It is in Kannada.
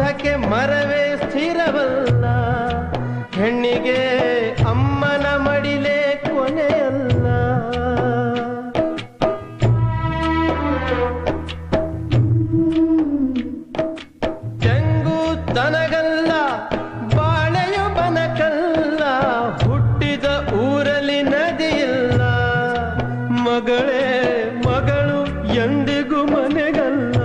ಸಖೆ ಮರವೇ ಸ್ಥಿರವಲ್ಲ. ಹೆಣ್ಣಿಗೆ ಅಮ್ಮನ ಮಡಿಲೇ ಕೊನೆಯಲ್ಲ. ಜಂಗು ತನಗಲ್ಲ, ಬಾಳೆಯ ಬನಕಲ್ಲ. ಹುಟ್ಟಿದ ಊರಲ್ಲಿ ನದಿಯಿಲ್ಲ. ಮಗಳೇ ಮಗಳು ಎಂದಿಗೂ ಮನೆಗಲ್ಲ.